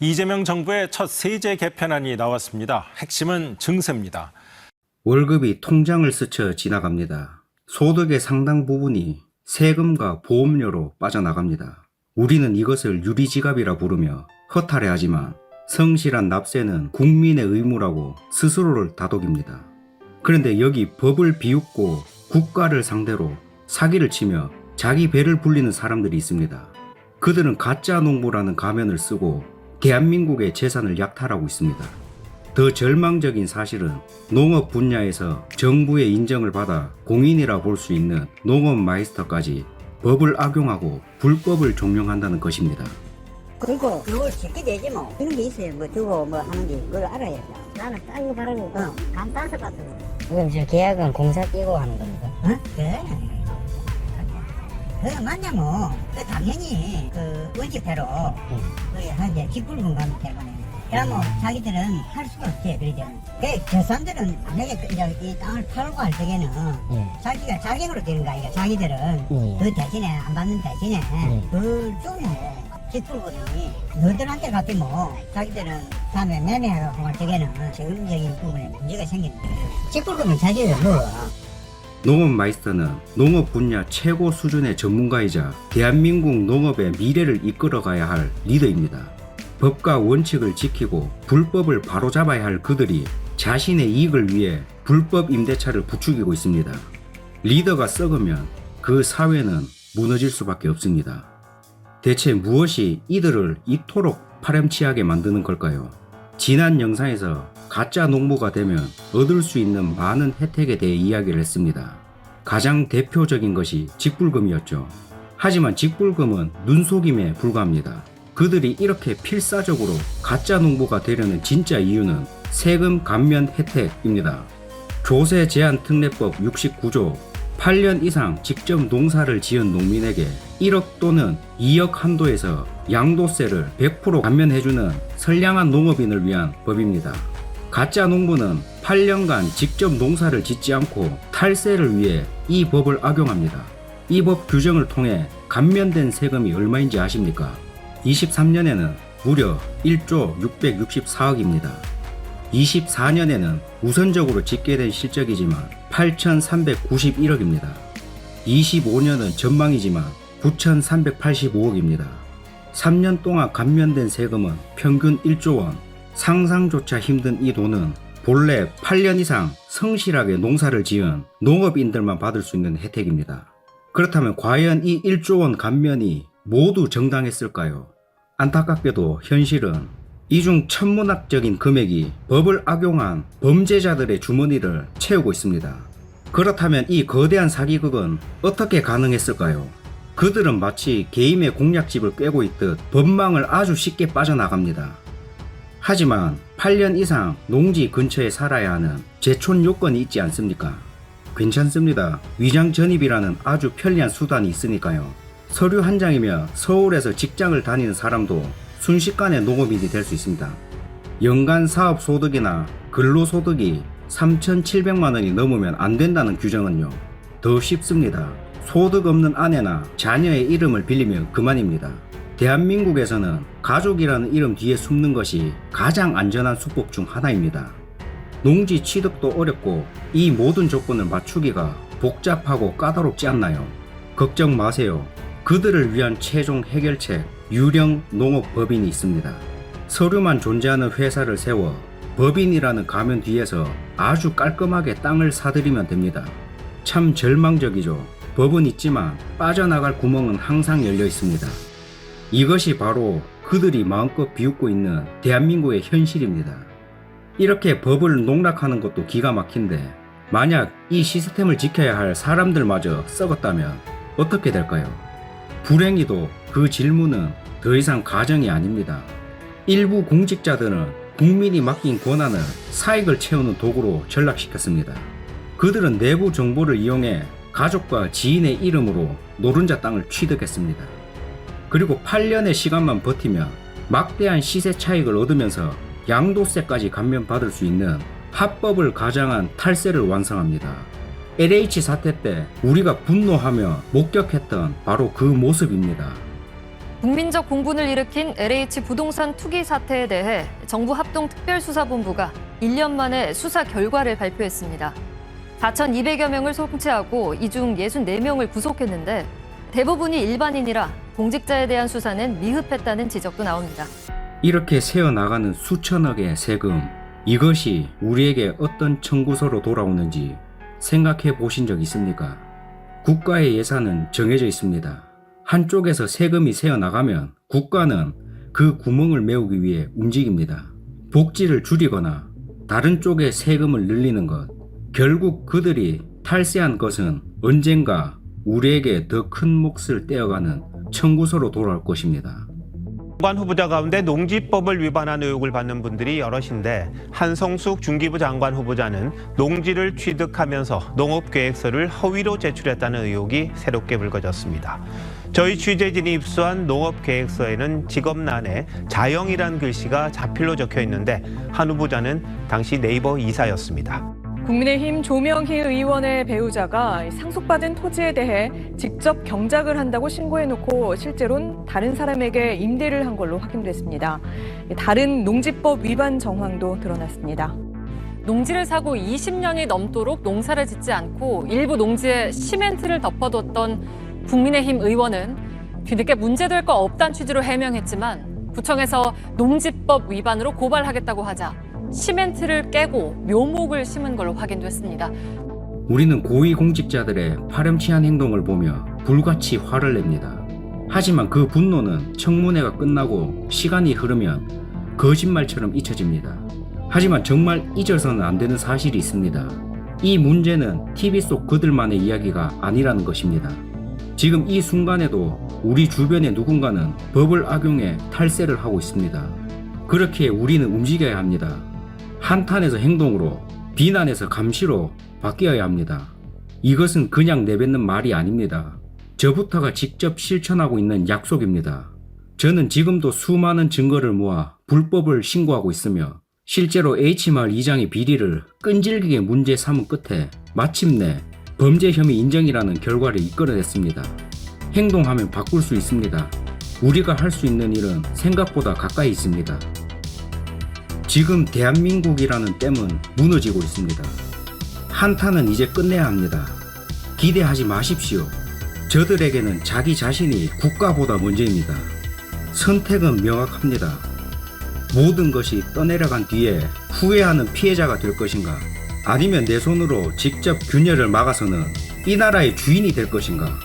이재명 정부의 첫 세제 개편안이 나왔습니다. 핵심은 증세입니다. 월급이 통장을 스쳐 지나갑니다. 소득의 상당 부분이 세금과 보험료로 빠져나갑니다. 우리는 이것을 유리지갑이라 부르며 허탈해하지만 성실한 납세는 국민의 의무라고 스스로를 다독입니다. 그런데 여기 법을 비웃고 국가를 상대로 사기를 치며 자기 배를 불리는 사람들이 있습니다. 그들은 가짜 농부라는 가면을 쓰고 대한민국의 재산을 약탈하고 있습니다. 더 절망적인 사실은 농업 분야에서 정부의 인정을 받아 공인이라 볼 수 있는 농업 마이스터까지 법을 악용하고 불법을 종용한다는 것입니다. 그리고 그걸 쉽게 되지 뭐 그런 게 있어요 뭐 두고 뭐 하는지 그걸 알아야죠 나는 딴거 바라고 어. 감 따서 거. 그럼 저 계약은 공사 끼고 하는 겁니까? 어? 그래 그래 맞냐면 그 당연히 그 원칙대로 그 하지 직불금 가기 때문에. 그러면 자기들은 할 수가 없지 그러죠. 그저 사람들은 만약에 그 이제 이 땅을 팔고 할 적에는 예. 자기가 자격으로 되는 거 아니까 자기들은. 예. 그 대신에 안 받는 대신에 예. 그 중에 직불금이 너희들한테 갖게 뭐 자기들은 다음에 매매하고 할 적에는 세금적인 부분에 문제가 생기는 거예요. 직불금은 자기들 물어 농업 마이스터는 농업 분야 최고 수준의 전문가이자 대한민국 농업의 미래를 이끌어가야 할 리더입니다. 법과 원칙을 지키고 불법을 바로잡아야 할 그들이 자신의 이익을 위해 불법 임대차를 부추기고 있습니다. 리더가 썩으면 그 사회는 무너질 수밖에 없습니다. 대체 무엇이 이들을 이토록 파렴치하게 만드는 걸까요? 지난 영상에서 가짜 농부가 되면 얻을 수 있는 많은 혜택에 대해 이야기를 했습니다. 가장 대표적인 것이 직불금이었죠. 하지만 직불금은 눈속임에 불과합니다. 그들이 이렇게 필사적으로 가짜 농부가 되려는 진짜 이유는 세금 감면 혜택입니다. 조세 제한 특례법 69조 8년 이상 직접 농사를 지은 농민에게 1억 또는 2억 한도에서 양도세를 100% 감면해주는 선량한 농업인을 위한 법입니다. 가짜 농부는 8년간 직접 농사를 짓지 않고 탈세를 위해 이 법을 악용합니다. 이 법 규정을 통해 감면된 세금이 얼마인지 아십니까? 23년에는 무려 1조 664억입니다. 24년에는 우선적으로 집계된 실적이지만 8,391억입니다. 25년은 전망이지만 9,385억입니다. 3년 동안 감면된 세금은 평균 1조 원. 상상조차 힘든 이 돈은 본래 8년 이상 성실하게 농사를 지은 농업인들만 받을 수 있는 혜택입니다. 그렇다면 과연 이 1조 원 감면이 모두 정당했을까요? 안타깝게도 현실은 이중 천문학적인 금액이 법을 악용한 범죄자들의 주머니를 채우고 있습니다. 그렇다면 이 거대한 사기극은 어떻게 가능했을까요? 그들은 마치 개인의 공략집을 꿰고 있듯 법망을 아주 쉽게 빠져나갑니다. 하지만 8년 이상 농지 근처에 살아야 하는 제촌 요건이 있지 않습니까? 괜찮습니다. 위장 전입이라는 아주 편리한 수단이 있으니까요. 서류 한 장이면 서울에서 직장을 다니는 사람도 순식간에 농업인이 될 수 있습니다. 연간 사업 소득이나 근로 소득이 3,700만 원이 넘으면 안 된다는 규정은요. 더 쉽습니다. 소득 없는 아내나 자녀의 이름을 빌리면 그만입니다. 대한민국에서는 가족이라는 이름 뒤에 숨는 것이 가장 안전한 수법 중 하나입니다. 농지 취득도 어렵고 이 모든 조건을 맞추기가 복잡하고 까다롭지 않나요? 걱정 마세요. 그들을 위한 최종 해결책 유령 농업법인이 있습니다. 서류만 존재하는 회사를 세워 법인이라는 가면 뒤에서 아주 깔끔하게 땅을 사들이면 됩니다. 참 절망적이죠. 법은 있지만 빠져나갈 구멍은 항상 열려 있습니다. 이것이 바로 그들이 마음껏 비웃고 있는 대한민국의 현실입니다. 이렇게 법을 농락하는 것도 기가 막힌데 만약 이 시스템을 지켜야 할 사람들마저 썩었다면 어떻게 될까요? 불행히도 그 질문은 더 이상 가정이 아닙니다. 일부 공직자들은 국민이 맡긴 권한을 사익을 채우는 도구로 전락시켰습니다. 그들은 내부 정보를 이용해 가족과 지인의 이름으로 노른자 땅을 취득했습니다. 그리고 8년의 시간만 버티면 막대한 시세 차익을 얻으면서 양도세까지 감면받을 수 있는 합법을 가장한 탈세를 완성합니다. LH 사태 때 우리가 분노하며 목격했던 바로 그 모습입니다. 국민적 공분을 일으킨 LH 부동산 투기 사태에 대해 정부 합동 특별수사본부가 1년 만에 수사 결과를 발표했습니다. 4,200여 명을 송치하고 이 중 64명을 구속했는데 대부분이 일반인이라 공직자에 대한 수사는 미흡했다는 지적도 나옵니다. 이렇게 새어나가는 수천억의 세금, 이것이 우리에게 어떤 청구서로 돌아오는지 생각해 보신 적 있습니까? 국가의 예산은 정해져 있습니다. 한쪽에서 세금이 새어나가면 국가는 그 구멍을 메우기 위해 움직입니다. 복지를 줄이거나 다른 쪽에 세금을 늘리는 것, 결국 그들이 탈세한 것은 언젠가 우리에게 더 큰 몫을 떼어가는 청구서로 돌아올 것입니다. 장관 후보자 가운데 농지법을 위반한 의혹을 받는 분들이 여럿인데 한성숙 중기부 장관 후보자는 농지를 취득하면서 농업계획서를 허위로 제출했다는 의혹이 새롭게 불거졌습니다. 저희 취재진이 입수한 농업계획서에는 직업란에 자영이란 글씨가 자필로 적혀 있는데 한 후보자는 당시 네이버 이사였습니다. 국민의힘 조명희 의원의 배우자가 상속받은 토지에 대해 직접 경작을 한다고 신고해놓고 실제로는 다른 사람에게 임대를 한 걸로 확인됐습니다. 다른 농지법 위반 정황도 드러났습니다. 농지를 사고 20년이 넘도록 농사를 짓지 않고 일부 농지에 시멘트를 덮어뒀던 국민의힘 의원은 뒤늦게 문제될 거 없다는 취지로 해명했지만 구청에서 농지법 위반으로 고발하겠다고 하자 시멘트를 깨고 묘목을 심은 걸로 확인됐습니다. 우리는 고위공직자들의 파렴치한 행동을 보며 불같이 화를 냅니다. 하지만 그 분노는 청문회가 끝나고 시간이 흐르면 거짓말처럼 잊혀집니다. 하지만 정말 잊어서는 안 되는 사실이 있습니다. 이 문제는 TV 속 그들만의 이야기가 아니라는 것입니다. 지금 이 순간에도 우리 주변의 누군가는 법을 악용해 탈세를 하고 있습니다. 그렇게 우리는 움직여야 합니다. 한탄에서 행동으로, 비난에서 감시로 바뀌어야 합니다. 이것은 그냥 내뱉는 말이 아닙니다. 저부터가 직접 실천하고 있는 약속입니다. 저는 지금도 수많은 증거를 모아 불법을 신고하고 있으며 실제로 H마을 이장의 비리를 끈질기게 문제 삼은 끝에 마침내 범죄 혐의 인정이라는 결과를 이끌어냈습니다. 행동하면 바꿀 수 있습니다. 우리가 할 수 있는 일은 생각보다 가까이 있습니다. 지금 대한민국이라는 댐은 무너지고 있습니다. 한탄은 이제 끝내야 합니다. 기대하지 마십시오. 저들에게는 자기 자신이 국가보다 먼저입니다. 선택은 명확합니다. 모든 것이 떠내려간 뒤에 후회하는 피해자가 될 것인가? 아니면 내 손으로 직접 균열을 막아서는 이 나라의 주인이 될 것인가?